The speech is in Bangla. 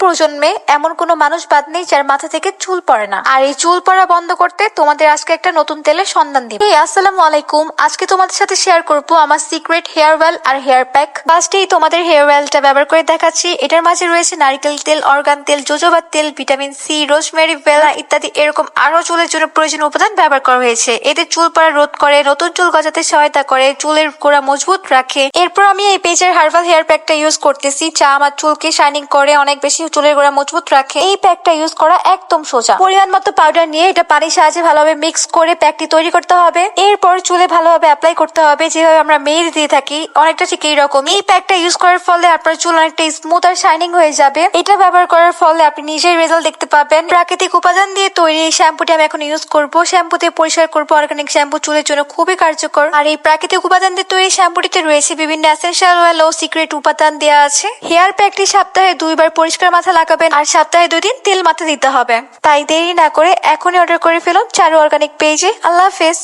প্রজন্মে এমন কোনো মানুষ বাদ নেই যার মাথা থেকে চুল পড়ে না। আর এই চুল পড়া বন্ধ করতে তোমাদের আজকে একটা নতুন তেলের সন্ধান দিব। এই, আসসালামু আলাইকুম। আজকে তোমাদের সাথে শেয়ার করব আমার সিক্রেট হেয়ার অয়েল আর হেয়ার প্যাক ফার্স্টেই তোমাদের হেয়ার অয়েলটা ব্যবহার করে দেখাচ্ছি। এটার মাঝে রয়েছে নারকেল তেল, অর্গান তেল, জোজোবা তেল ভিটামিন সি রোজমেরি বেলা ইত্যাদি এরকম আরও চুলের জন্য প্রয়োজনীয় উপাদান ব্যবহার করা হয়েছে। এতে চুল পড়া রোধ করে, নতুন চুল গজাতে সহায়তা করে, চুলের গোড়া মজবুত রাখে। এরপর আমি এই পেজের হার্বাল হেয়ার প্যাকটা ইউজ করতেছি, যা আমার চুলকে শাইনিং করে অনেক বেশি চুলের গোড়া মজবুত রাখে। এই প্যাকটা ইউজ করা একদম সোজা। পরিমাণ মতো পাউডার নিয়ে এটা পানির সাহায্যে ভালোভাবে মিক্স করে প্যাকটি তৈরি করতে হবে। এরপর চুলে ভালোভাবে অ্যাপ্লাই করতে হবে। যেভাবে আমরা মেয়ের দিয়ে থাকি, অনেকটা ঠিক এইরকম এই প্যাকটা ইউজ করার ফলে আপনার চুল অনেকটা স্মুথ আর শাইনিং হয়ে যাবে। এটা ব্যবহার করার ফলে আপনি নিজের রেজাল্ট দেখতে পাবেন। প্রাকৃতিক উপাদান দিয়ে তৈরি এই শ্যাম্পুটি আমি এখন ইউজ করব। শ্যাম্পু দিয়ে পরিষ্কার করব। অর্গানিক শ্যাম্পু চুলের জন্য খুবই কার্যকর। আর এই প্রাকৃতিক উপাদান দিয়ে তৈরি শ্যাম্পুটিতে রয়েছে বিভিন্ন এসেন্সিয়াল অয়েল ও সিক্রেট উপাদান দেওয়া আছে। হেয়ার প্যাকটি সপ্তাহে দুইবার পরিষ্কার মাথা লাগাবেন আর সপ্তাহে দুদিন তেল মাথা দিতে হবে। তাই দেরি না করে এখনই অর্ডার করে ফেলুন চারু অর্গানিক পেজে। আল্লাহ হাফেজ।